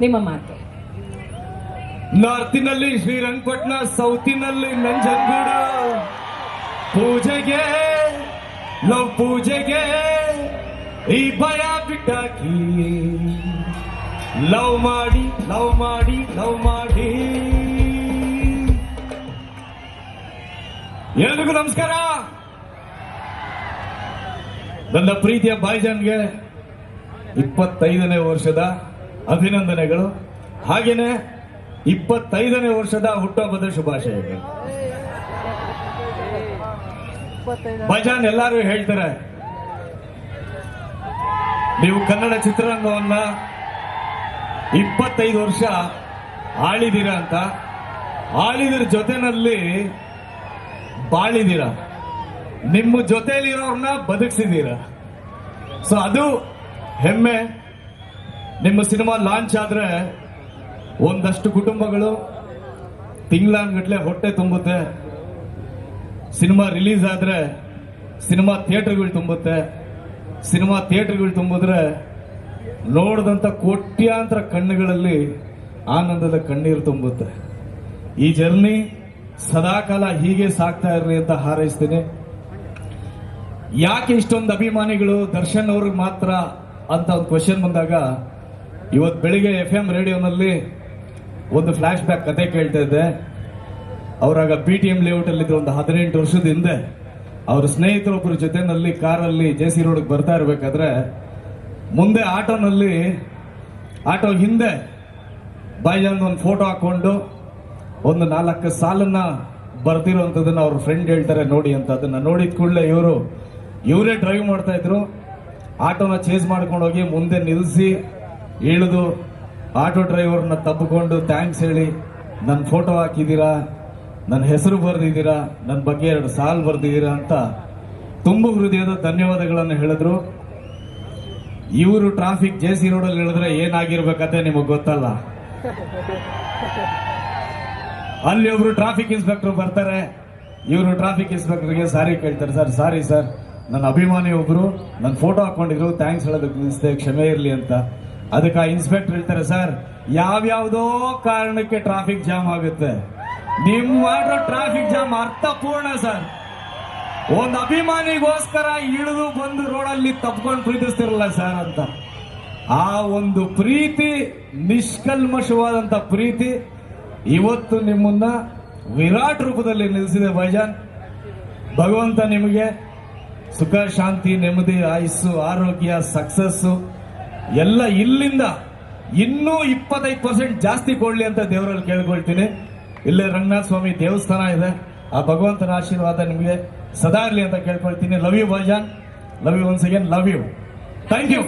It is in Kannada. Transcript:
ನಿಮ್ಮ ಮಾತು. ನಾರ್ತಿನಲ್ಲಿ ಶ್ರೀರಂಗಪಟ್ಟಣ ಸೌತಿನಲ್ಲಿ ನಂಜನಗೂಡು. ಪೂಜೆಗೆ, ಲವ್ ಪೂಜೆಗೆ ಈ ಭಯ ಬಿಟ್ಟಾಕಿ. ಲವ್ ಮಾಡಿ ಲವ್ ಮಾಡಿ ಲವ್ ಮಾಡಿ. ಎಲ್ರಿಗೂ ನಮಸ್ಕಾರ. ನನ್ನ ಪ್ರೀತಿಯ ಬಾಯ್ಜನ್ಗೆ ಇಪ್ಪತ್ತೈದನೇ ವರ್ಷದ ಅಭಿನಂದನೆಗಳು. ಹಾಗೇನೆ ಇಪ್ಪತ್ತೈದನೇ ವರ್ಷದ ಹುಟ್ಟುಹಬ್ಬದ ಶುಭಾಶಯಗಳು. ಭಜಾನ್ ಎಲ್ಲರೂ ಹೇಳ್ತಾರೆ, ನೀವು ಕನ್ನಡ ಚಿತ್ರರಂಗವನ್ನ ಇಪ್ಪತ್ತೈದು ವರ್ಷ ಆಳಿದೀರ ಅಂತ. ಆಳಿದ್ರ ಜೊತೆನಲ್ಲಿ ಬಾಳಿದೀರ. ನಿಮ್ಮ ಜೊತೆಯಲ್ಲಿರೋರ್ನ ಬದುಕಿಸಿದೀರ. ಸೊ ಅದು ಹೆಮ್ಮೆ. ನಿಮ್ಮ ಸಿನಿಮಾ ಲಾಂಚ್ ಆದ್ರೆ ಒಂದಷ್ಟು ಕುಟುಂಬಗಳು ತಿಂಗಳಾನ್ಗಟ್ಲೆ ಹೊಟ್ಟೆ ತುಂಬುತ್ತೆ. ಸಿನಿಮಾ ರಿಲೀಸ್ ಆದ್ರೆ ಸಿನಿಮಾ ಥಿಯೇಟರ್ಗಳು ತುಂಬುತ್ತೆ. ಸಿನಿಮಾ ಥಿಯೇಟರ್ಗಳು ತುಂಬಿದ್ರೆ ನೋಡಿದಂಥ ಕೋಟ್ಯಾಂತರ ಕಣ್ಣುಗಳಲ್ಲಿ ಆನಂದದ ಕಣ್ಣೀರು ತುಂಬುತ್ತೆ. ಈ ಜರ್ನಿ ಸದಾಕಾಲ ಹೀಗೆ ಸಾಕ್ತಾ ಇರಲಿ ಅಂತ ಹಾರೈಸ್ತೀನಿ. ಯಾಕೆ ಇಷ್ಟೊಂದು ಅಭಿಮಾನಿಗಳು ದರ್ಶನ್ ಅವ್ರಿಗೆ ಮಾತ್ರ ಅಂತ ಒಂದು ಕ್ವಶನ್ ಬಂದಾಗ ಇವತ್ತು ಬೆಳಿಗ್ಗೆ ಎಫ್ ಎಂ ರೇಡಿಯೋನಲ್ಲಿ ಒಂದು ಫ್ಲಾಶ್ ಬ್ಯಾಕ್ ಕತೆ ಕೇಳ್ತಾ ಇದ್ದೆ. ಅವರಾಗ ಪಿ ಟಿ ಎಂ ಲೇಔಟ್ ಅಲ್ಲಿ ಇದ್ರು ಒಂದು ಹದಿನೆಂಟು ವರ್ಷದ ಹಿಂದೆ ಅವ್ರ ಸ್ನೇಹಿತರೊಬ್ಬರ ಜೊತೆನಲ್ಲಿ ಕಾರಲ್ಲಿ ಜೆ ಸಿ ರೋಡ್ಗೆ ಬರ್ತಾ ಇರಬೇಕಾದ್ರೆ ಮುಂದೆ ಆಟೋನಲ್ಲಿ, ಆಟೋ ಹಿಂದೆ ಬಾಯ್ಜಾನ್ ಒಂದು ಫೋಟೋ ಹಾಕೊಂಡು ಒಂದು ನಾಲ್ಕು ಸಾಲನ್ನ ಬರ್ತಿರೋಂಥದ್ದನ್ನ ಅವ್ರ ಫ್ರೆಂಡ್ ಹೇಳ್ತಾರೆ ನೋಡಿ ಅಂತ ಅದನ್ನ ನೋಡಿದ ಕೂಡಲೇ ಇವರು, ಇವರೇ ಡ್ರೈವ್ ಮಾಡ್ತಾ ಇದ್ರು. ಆಟೋನ ಚೇಸ್ ಮಾಡ್ಕೊಂಡು ಹೋಗಿ ಮುಂದೆ ನಿಲ್ಲಿಸಿ ಇಳಿದು ಆಟೋ ಡ್ರೈವರ್ನ ತಬ್ಬಿಕೊಂಡು ಥ್ಯಾಂಕ್ಸ್ ಹೇಳಿ ನನ್ನ ಫೋಟೋ ಹಾಕಿದ್ದೀರಾ ನನ್ನ ಹೆಸರು ಬರೆದಿದ್ದೀರಾ ನನ್ನ ಬಗ್ಗೆ ಎರಡು ಸಾಲು ಬರೆದಿದ್ದೀರಾ ಅಂತ ತುಂಬ ಹೃದಯದ ಧನ್ಯವಾದಗಳನ್ನು ಹೇಳಿದ್ರು. ಇವರು ಟ್ರಾಫಿಕ್ ಜೆ ಸಿ ರೋಡಲ್ಲಿ ಹೇಳಿದ್ರೆ ಏನಾಗಿರ್ಬೇಕಂತ ನಿಮಗೆ ಗೊತ್ತಲ್ಲ. ಅಲ್ಲಿ ಒಬ್ರು ಟ್ರಾಫಿಕ್ ಇನ್ಸ್ಪೆಕ್ಟರ್ ಬರ್ತಾರೆ, ಇವರು ಟ್ರಾಫಿಕ್ ಇನ್ಸ್ಪೆಕ್ಟರ್ಗೆ ಸಾರಿ ಕೇಳ್ತಾರೆ, ಸರ್ ಸಾರಿ ಸರ್ ನನ್ನ ಅಭಿಮಾನಿ ಒಬ್ರು ನನ್ನ ಫೋಟೋ ಹಾಕೊಂಡಿದ್ರು ಥ್ಯಾಂಕ್ಸ್ ಹೇಳೋದಕ್ಕೆ ನಿಲ್ಸಿದೆ ಕ್ಷಮೆ ಇರಲಿ ಅಂತ. ಅದಕ್ಕೆ ಇನ್ಸ್ಪೆಕ್ಟರ್ ಹೇಳ್ತಾರೆ ಸರ್ ಯಾವ್ಯಾವುದೋ ಕಾರಣಕ್ಕೆ ಟ್ರಾಫಿಕ್ ಜಾಮ್ ಆಗುತ್ತೆ. ನಿಮ್ ಟ್ರಾಫಿಕ್ ಜಾಮ್ ಅರ್ಥಪೂರ್ಣ ಸರ್ ಒಂದು ಅಭಿಮಾನಿಗೋಸ್ಕರ ಇಳಿದು ಬಂದು ರೋಡಲ್ಲಿ ತಪ್ಕೊಂಡು ಪ್ರೀತಿಸ್ತಿರಲ್ಲ ಸರ್ ಅಂತ. ಆ ಒಂದು ಪ್ರೀತಿ, ನಿಷ್ಕಲ್ಮಶವಾದಂತ ಪ್ರೀತಿ, ಇವತ್ತು ನಿಮ್ಮನ್ನ ವಿರಾಟ್ ರೂಪದಲ್ಲಿ ನಿಲ್ಲಿಸಿದೆ ಬೈಜಾನ್. ಭಗವಂತ ನಿಮಗೆ ಸುಖ, ಶಾಂತಿ, ನೆಮ್ಮದಿ, ಆಯುಸ್ಸು, ಆರೋಗ್ಯ ಸಕ್ಸಸ್ಸು ಎಲ್ಲ ಇಲ್ಲಿಂದ ಇನ್ನೂ ಇಪ್ಪತ್ತೈದು ಪರ್ಸೆಂಟ್ ಜಾಸ್ತಿ ಕೊಡ್ಲಿ ಅಂತ ದೇವರಲ್ಲಿ ಕೇಳ್ಕೊಳ್ತೀನಿ. ಇಲ್ಲೇ ರಂಗನಾಥ ಸ್ವಾಮಿ ದೇವಸ್ಥಾನ ಇದೆ. ಆ ಭಗವಂತನ ಆಶೀರ್ವಾದ ನಿಮಗೆ ಸದಾ ಇರಲಿ ಅಂತ ಕೇಳ್ಕೊಳ್ತೀನಿ. Love you Bhaijaan love you once again love you thank you.